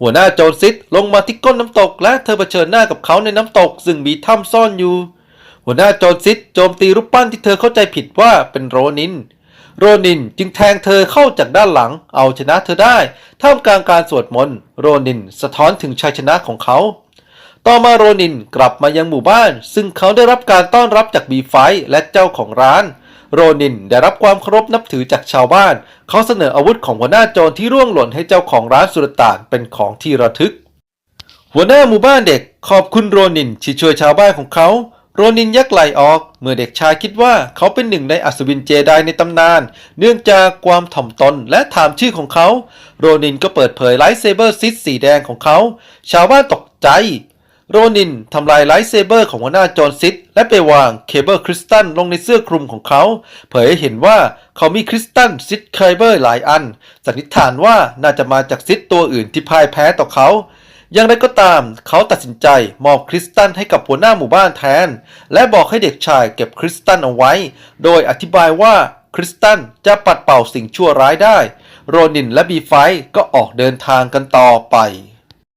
หัวหน้าโจรซิดลงมาที่ก้นน้ำตก และเธอเผชิญหน้ากับเขาในน้ำตก ซึ่งมีถ้ำซ่อนอยู่ หัวหน้าโจรซิดโจมตีรูปปั้นที่เธอเข้าใจผิดว่าเป็นโรนิน โรนินจึงแทงเธอเข้าจากด้านหลัง เอาชนะเธอได้ ท่ามกลางการสวดมนต์โรนินสะท้อนถึงชัยชนะของเขา ต่อมาโรนินกลับมายังหมู่บ้าน ซึ่งเขาได้รับการต้อนรับจากบีไฟและเจ้าของร้าน โรนินได้รับความเคารพนับถือจากชาวบ้าน เขาเสนออาวุธของหัวหน้าโจรที่ร่วงหล่นให้เจ้าของร้านสุลต่านเป็นของที่ระทึก หัวหน้าหมู่บ้านเด็กขอบคุณโรนินที่ช่วยชาวบ้านของเขา โรนินยักไหลออก เมื่อเด็กชายคิดว่าเขาเป็นหนึ่งในอัศวินเจไดในตำนาน เนื่องจากความถ่อมตนและถามชื่อของเขา โรนินก็เปิดเผยไลท์เซเบอร์ซิสสีแดงของเขา ชาวบ้านตกใจ โรนินทำลายไลท์เซเบอร์ของหัวหน้าโจรซิดและไปวางเคเบิลคริสตัลลงในเสื้อคลุมของเขา เผยให้เห็นว่าเขามีคริสตัลซิดเคเบิลหลายอัน สันนิษฐานว่าน่าจะมาจากซิดตัวอื่นที่พ่ายแพ้ต่อเขาอย่างไรก็ตาม เขาตัดสินใจมอบคริสตัลให้กับหัวหน้าหมู่บ้านแทน และบอกให้เด็กชายเก็บคริสตัลเอาไว้ โดยอธิบายว่าคริสตัลจะปัดเป่าสิ่งชั่วร้ายได้ โรนินและบีไฟท์ก็ออกเดินทางกันต่อไป